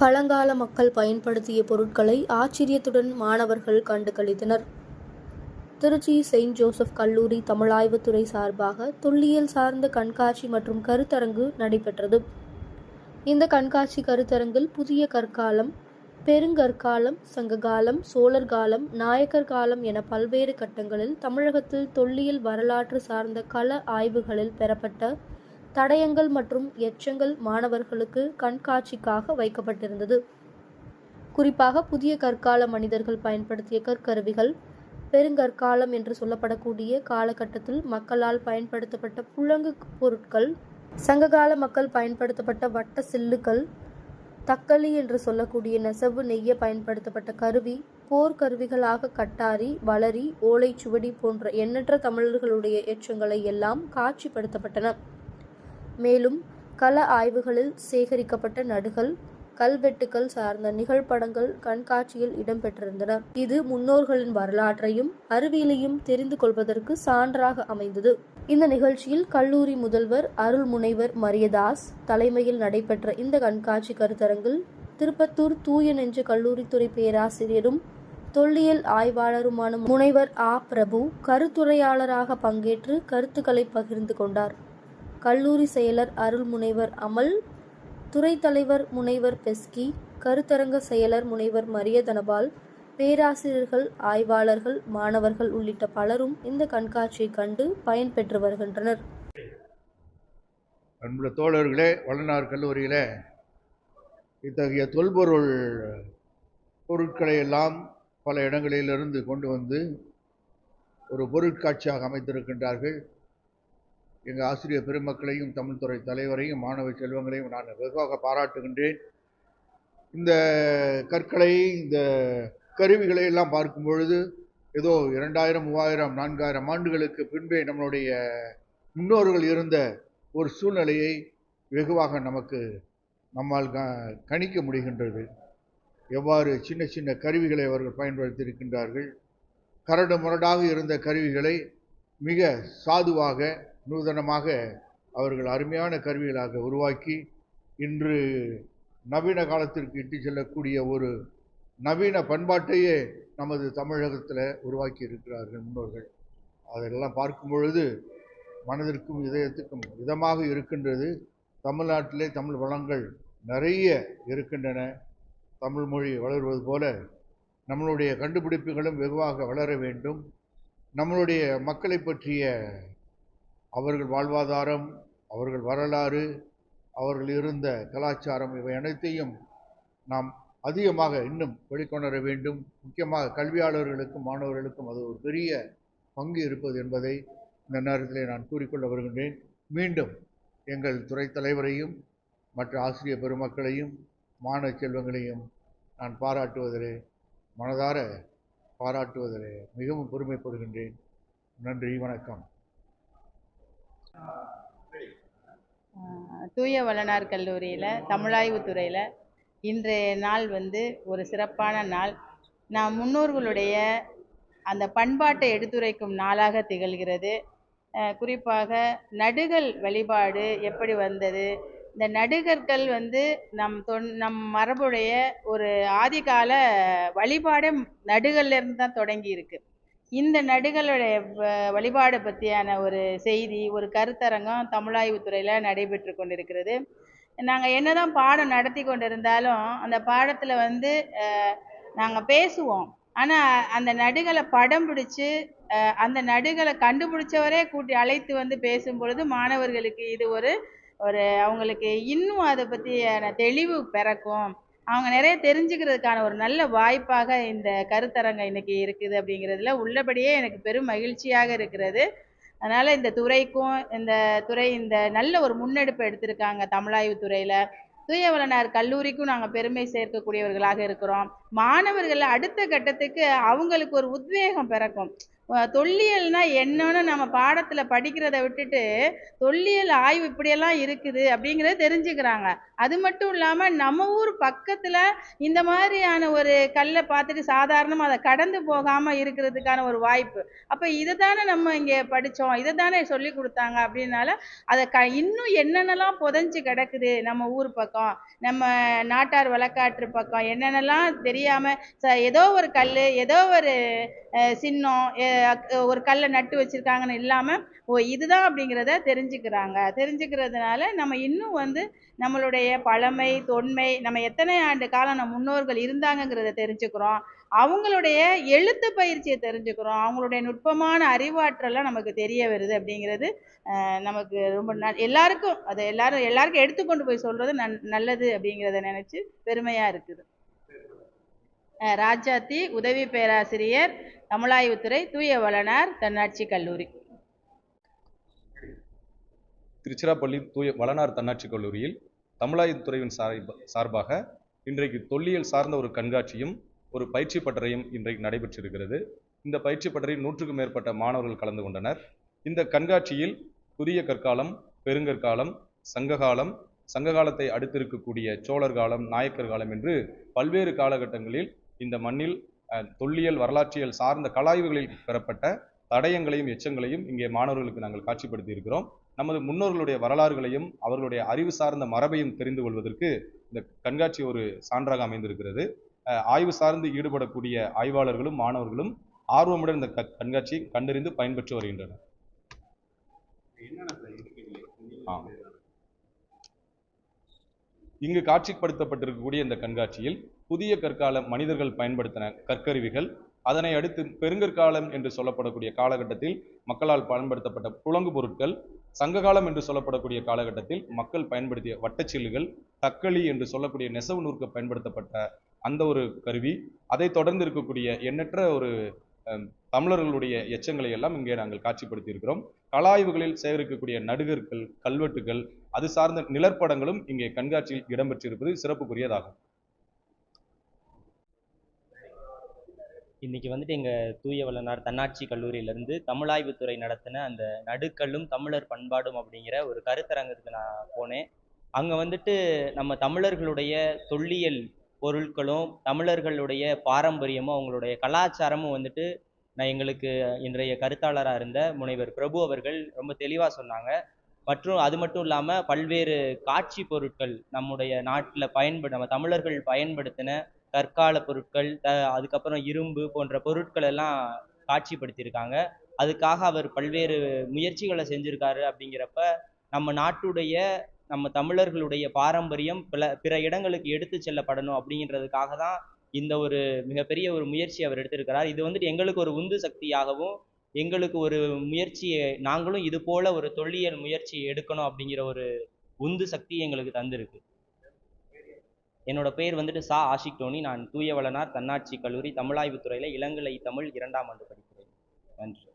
பழங்கால மக்கள் பயன்படுத்திய பொருட்களை ஆச்சரியத்துடன் மாணவர்கள் கண்டு கழித்தனர் திருச்சி செயின்ட் ஜோசப் கல்லூரி தமிழாய்வுத்துறை சார்பாக தொல்லியல் சார்ந்த கண்காட்சி மற்றும் கருத்தரங்கு நடைபெற்றது. இந்த கண்காட்சி கருத்தரங்கில் புதிய கற்காலம், பெருங்கற்காலம், சங்ககாலம், சோழர் காலம், நாயக்கர் காலம் என பல்வேறு கட்டங்களில் தமிழகத்தில் தொல்லியல் வரலாற்று சார்ந்த கள ஆய்வுகளில் பெறப்பட்ட தடயங்கள் மற்றும் எச்சங்கள் மாணவர்களுக்கு கண்காட்சிக்காக வைக்கப்பட்டிருந்தது. குறிப்பாக புதிய கற்கால மனிதர்கள் பயன்படுத்திய கற்கருவிகள், பெருங்கற்காலம் என்று சொல்லப்படக்கூடிய காலகட்டத்தில் மக்களால் பயன்படுத்தப்பட்ட புழங்கு பொருட்கள், சங்ககால மக்கள் பயன்படுத்தப்பட்ட வட்ட சில்லுகள், தக்களி என்று சொல்லக்கூடிய நெசவு நெய்ய பயன்படுத்தப்பட்ட கருவி, போர்க்கருவிகளாக கட்டாரி, வளரி, ஓலைச்சுவடி போன்ற எண்ணற்ற தமிழர்களுடைய எச்சங்களை எல்லாம் காட்சிப்படுத்தப்பட்டன. மேலும் கள ஆய்வுகளில் சேகரிக்கப்பட்ட நடுகள், கல்வெட்டுக்கள் சார்ந்த நிகழ்படங்கள் கண்காட்சியில் இடம்பெற்றிருந்தன. இது முன்னோர்களின் வரலாற்றையும், அறிவியலையும் தெரிந்து கொள்வதற்கு சான்றாக அமைந்தது. இந்த நிகழ்ச்சியில் கல்லூரி முதல்வர் அருள்முனைவர் மரியதாஸ் தலைமையில் நடைபெற்ற இந்த கண்காட்சி கருத்தரங்கில் திருப்பத்தூர் தூய நெஞ்சு கல்லூரித்துறை பேராசிரியரும், தொல்லியல் ஆய்வாளருமான முனைவர் ஆ. பிரபு கருத்துரையாளராக பங்கேற்று கருத்துக்களை பகிர்ந்து கொண்டார். கல்லூரி செயலர் அருள்முனைவர் அமல், துறை தலைவர் முனைவர் பெஸ்கி, கருத்தரங்க செயலர் முனைவர் மரியதனபால், பேராசிரியர்கள், ஆய்வாளர்கள், மாணவர்கள் உள்ளிட்ட பலரும் இந்த கண்காட்சியை கண்டு பயன்பெற்று வருகின்றனர். அன்புள்ள தோழர்களே வள்ளலார் கல்லூரியில் இத்தகைய தொல்பொருள் பொருட்களை எல்லாம் பல இடங்களிலிருந்து கொண்டு வந்து ஒரு பொருட்காட்சியாக அமைத்திருக்கின்றார்கள் எங்கள் ஆசிரியர் பெருமக்களையும் தமிழ்துறை தலைவரையும் மாணவ செல்வங்களையும் நான் வெகுவாக பாராட்டுகின்றேன். இந்த கற்களை இந்த கருவிகளை எல்லாம் பார்க்கும் பொழுது ஏதோ இரண்டாயிரம் மூவாயிரம் நான்காயிரம் ஆண்டுகளுக்கு பின்பே நம்மளுடைய முன்னோர்கள் இருந்த ஒரு சூழ்நிலையை வெகுவாக நமக்கு நம்மால் க கணிக்க முடிகின்றது. எவ்வாறு சின்ன சின்ன கருவிகளை அவர்கள் பயன்படுத்தியிருக்கின்றார்கள். கரடு முரடாக இருந்த கருவிகளை மிக சாதுவாக நூதனமாக அவர்கள் அருமையான கருவிகளாக உருவாக்கி இன்று நவீன காலத்திற்கு இட்டு செல்லக்கூடிய ஒரு நவீன பண்பாட்டையே நமது தமிழகத்தில் உருவாக்கி இருக்கிறார்கள் முன்னோர்கள். அதெல்லாம் பார்க்கும் பொழுது மனதிற்கும் இதயத்துக்கும் இதமாக இருக்கின்றது. தமிழ்நாட்டிலே தமிழ் வளங்கள் நிறைய இருக்கின்றன. தமிழ் மொழி வளர்வது போல நம்மளுடைய கண்டுபிடிப்புகளும் வெகுவாக வளர வேண்டும். நம்மளுடைய மக்களை பற்றிய அவர்கள் வாழ்வாதாரம் அவர்கள் வரலாறு அவர்கள் இருந்த கலாச்சாரம் இவை அனைத்தையும் நாம் அதிகமாக இன்னும் வெளிக்கொணர வேண்டும். முக்கியமாக கல்வியாளர்களுக்கும் மாணவர்களுக்கும் அது ஒரு பெரிய பங்கு இருப்பது என்பதை இந்த நேரத்தில் நான் கூறிக்கொள்ள வருகின்றேன். மீண்டும் எங்கள் துறை தலைவரையும் மற்ற ஆசிரியர் பெருமக்களையும் மாணவ செல்வங்களையும் நான் பாராட்டுவதிலே மனதார பாராட்டுவதிலே மிகவும் பெருமைப்படுகின்றேன். நன்றி வணக்கம். தூய வளனார் கல்லூரியில் தமிழாய்வு துறையில் இன்றைய நாள் வந்து ஒரு சிறப்பான நாள். நான் முன்னோர்களுடைய அந்த பண்பாட்டை எடுத்துரைக்கும் நாளாக திகழ்கிறது. குறிப்பாக நடுகள் வழிபாடு எப்படி வந்தது? இந்த நடுகர்கள் வந்து நம் தொன் நம் மரபுடைய ஒரு ஆதிகால வழிபாடே நடுகள்லேருந்து தான் தொடங்கி இருக்கு. இந்த நடுகளுடைய வழிபாடு பற்றியான ஒரு செய்தி ஒரு கருத்தரங்கம் தமிழாய்வு துறையில் நடைபெற்று கொண்டிருக்கிறது. நாங்கள் என்னதான் பாடம் நடத்தி கொண்டு இருந்தாலும் அந்த பாடத்தில் வந்து நாங்கள் பேசுவோம். ஆனால் அந்த நடுகளை படம் பிடிச்சி அந்த நடுகளை கண்டுபிடிச்சவரே கூட்டி அழைத்து வந்து பேசும் பொழுது மாணவர்களுக்கு இது ஒரு ஒரு அவங்களுக்கு இன்னும் அதை பற்றியான தெளிவு பிறக்கும். அவங்க நிறைய தெரிஞ்சுக்கிறதுக்கான ஒரு நல்ல வாய்ப்பாக இந்த கருத்தரங்கம் இன்னைக்கு இருக்குது அப்படிங்கிறதுல உள்ளபடியே எனக்கு பெரும் மகிழ்ச்சியாக இருக்கிறது. அதனால் இந்த துறைக்கும் இந்த துறை இந்த நல்ல ஒரு முன்னெடுப்பு எடுத்திருக்காங்க தமிழாய்வு துறையில் தூயவளனார் கல்லூரிக்கும் நாங்கள் பெருமை சேர்க்கக்கூடியவர்களாக இருக்கிறோம். மாணவர்கள் அடுத்த கட்டத்துக்கு அவங்களுக்கு ஒரு உத்வேகம் பிறக்கும். தொல்லியல்னா என்னன்னு நம்ம பாடத்தில் படிக்கிறத விட்டுட்டு தொல்லியல் ஆய்வு இப்படியெல்லாம் இருக்குது அப்படிங்கிறத தெரிஞ்சுக்கிறாங்க. அது மட்டும் இல்லாமல் நம்ம ஊர் பக்கத்தில் இந்த மாதிரியான ஒரு கல்லை பார்த்துட்டு சாதாரணமாக அதை கடந்து போகாமல் இருக்கிறதுக்கான ஒரு வாய்ப்பு. அப்போ இதை தானே நம்ம இங்கே படித்தோம் இதை தானே சொல்லி கொடுத்தாங்க அப்படின்னால அதை க இன்னும் என்னென்னலாம் புதைஞ்சு கிடக்குது நம்ம ஊர் பக்கம் நம்ம நாட்டார் வழக்காற்று பக்கம் என்னென்னலாம் தெரியாமல் ச ஏதோ ஒரு கல் ஏதோ ஒரு சின்னம் ஒரு கல்லை நட்டு வச்சுருக்காங்கன்னு இல்லாமல் ஓ இதுதான் அப்படிங்கிறத தெரிஞ்சுக்கிறாங்க. தெரிஞ்சுக்கிறதுனால நம்ம இன்னும் வந்து நம்மளுடைய பழமை தொன்மை நம்ம எத்தனை ஆண்டு காலம் நம்ம முன்னோர்கள் இருந்தாங்கங்கிறத தெரிஞ்சுக்கிறோம். அவங்களுடைய எழுத்து பயிற்சியை தெரிஞ்சுக்கிறோம். அவங்களுடைய நுட்பமான அறிவாற்றலாம் நமக்கு தெரிய வருது அப்படிங்கிறது நமக்கு ரொம்ப ந எல்லாருக்கும் அதை எல்லாரும் எல்லாருக்கும் எடுத்துக்கொண்டு போய் சொல்கிறது நன் நல்லது அப்படிங்கிறத நினச்சி பெருமையாக இருக்குது. ராஜாத்தி உதவி பேராசிரியர் தமிழாய்வுத்துறை தூய வளனார் தன்னாட்சி கல்லூரி. திருச்சிராப்பள்ளி தூய வளனார் தன்னாட்சி கல்லூரியில் தமிழாய்வுத்துறையின் சார்பாக இன்றைக்கு தொல்லியல் சார்ந்த ஒரு கண்காட்சியும் ஒரு பயிற்சி பட்டறையும் இன்றைக்கு நடைபெற்றிருக்கிறது. இந்த பயிற்சி பட்டறையில் நூற்றுக்கும் மேற்பட்ட மாணவர்கள் கலந்து கொண்டனர். இந்த கண்காட்சியில் புதிய கற்காலம் பெருங்கற்காலம் சங்ககாலம் சங்ககாலத்தை அடுத்திருக்கக்கூடிய சோழர் காலம் நாயக்கர் காலம் என்று பல்வேறு காலகட்டங்களில் இந்த மண்ணில் தொல்லியல் வரலாற்றியல் சார்ந்த கலாய்வுகளில் பெறப்பட்ட தடயங்களையும் எச்சங்களையும் இங்கே மாணவர்களுக்கு நாங்கள் காட்சிப்படுத்தி இருக்கிறோம். நமது முன்னோர்களுடைய வரலாறுகளையும் அவர்களுடைய அறிவு சார்ந்த மரபையும் தெரிந்து கொள்வதற்கு இந்த கண்காட்சி ஒரு சான்றாக அமைந்திருக்கிறது. ஆய்வு சார்ந்து ஈடுபடக்கூடிய ஆய்வாளர்களும் மாணவர்களும் ஆர்வமுடன் இந்த கண்காட்சியை கண்டறிந்து பயன்பெற்று வருகின்றனர். இங்கு காட்சிப்படுத்தப்பட்டிருக்கக்கூடிய இந்த கண்காட்சியில் புதிய கற்கால மனிதர்கள் பயன்படுத்தின கற்கருவிகள். அதனை அடுத்து பெருங்கற்காலம் என்று சொல்லப்படக்கூடிய காலகட்டத்தில் மக்களால் பயன்படுத்தப்பட்ட புழங்கு பொருட்கள் சங்ககாலம் என்று சொல்லப்படக்கூடிய காலகட்டத்தில் மக்கள் பயன்படுத்திய வட்டச்சில்லுகள் தக்களி என்று சொல்லக்கூடிய நெசவு நூற்க பயன்படுத்தப்பட்ட அந்த ஒரு கருவி. அதை தொடர்ந்து இருக்கக்கூடிய எண்ணற்ற ஒரு தமிழர்களுடைய எச்சங்களை எல்லாம் இங்கே நாங்கள் காட்சிப்படுத்தி இருக்கிறோம். கலாய்வுகளில் சேகரிக்கக்கூடிய நடுகர்கள் கல்வெட்டுகள் அது சார்ந்த நிழற்படங்களும் இங்கே கண்காட்சியில் இடம்பெற்றிருப்பது சிறப்புக்குரியதாகும். இன்றைக்கி வந்துட்டு எங்கள் தூய வளனார் தன்னாட்சி கல்லூரியிலேருந்து தமிழாய்வுத்துறை நடத்தின அந்த நடுக்கல்லும் தமிழர் பண்பாடும் அப்படிங்கிற ஒரு கருத்தரங்கத்துக்கு நான் போனேன். அங்கே வந்துட்டு நம்ம தமிழர்களுடைய தொல்லியல் பொருட்களும் தமிழர்களுடைய பாரம்பரியமும் அவங்களுடைய கலாச்சாரமும் வந்துட்டு நான் எங்களுக்கு இன்றைய கருத்தாளராக இருந்த முனைவர் பிரபு அவர்கள் ரொம்ப தெளிவாக சொன்னாங்க. மற்றும் அது மட்டும் இல்லாமல் பல்வேறு காட்சி பொருட்கள் நம்முடைய நாட்டில் பயன்படு நம்ம தமிழர்கள் பயன்படுத்தின கற்கால பொருட்கள் த அதுக்கப்புறம் இரும்பு போன்ற பொருட்கள் எல்லாம் காட்சிப்படுத்தியிருக்காங்க. அதுக்காக அவர் பல்வேறு முயற்சிகளை செஞ்சுருக்காரு அப்படிங்கிறப்ப நம்ம நாட்டுடைய நம்ம தமிழர்களுடைய பாரம்பரியம் பிற பிற இடங்களுக்கு எடுத்து செல்லப்படணும் அப்படிங்கிறதுக்காக தான் இந்த ஒரு மிகப்பெரிய ஒரு முயற்சி அவர் எடுத்திருக்கிறார். இது வந்துட்டு எங்களுக்கு ஒரு உந்து சக்தியாகவும் எங்களுக்கு ஒரு முயற்சியை நாங்களும் இது போல ஒரு தொல்லியல் முயற்சி எடுக்கணும் அப்படிங்கிற ஒரு உந்து சக்தி எங்களுக்கு தந்திருக்கு. என்னோட பேர் வந்துட்டு சா ஆஷிக் டோனி நான் தூய வளனார் தன்னாட்சி கல்லூரி தமிழாய்வுத் துறையில் இளங்கலை தமிழ் இரண்டாம் ஆண்டு படிக்கிறேன். நன்றி.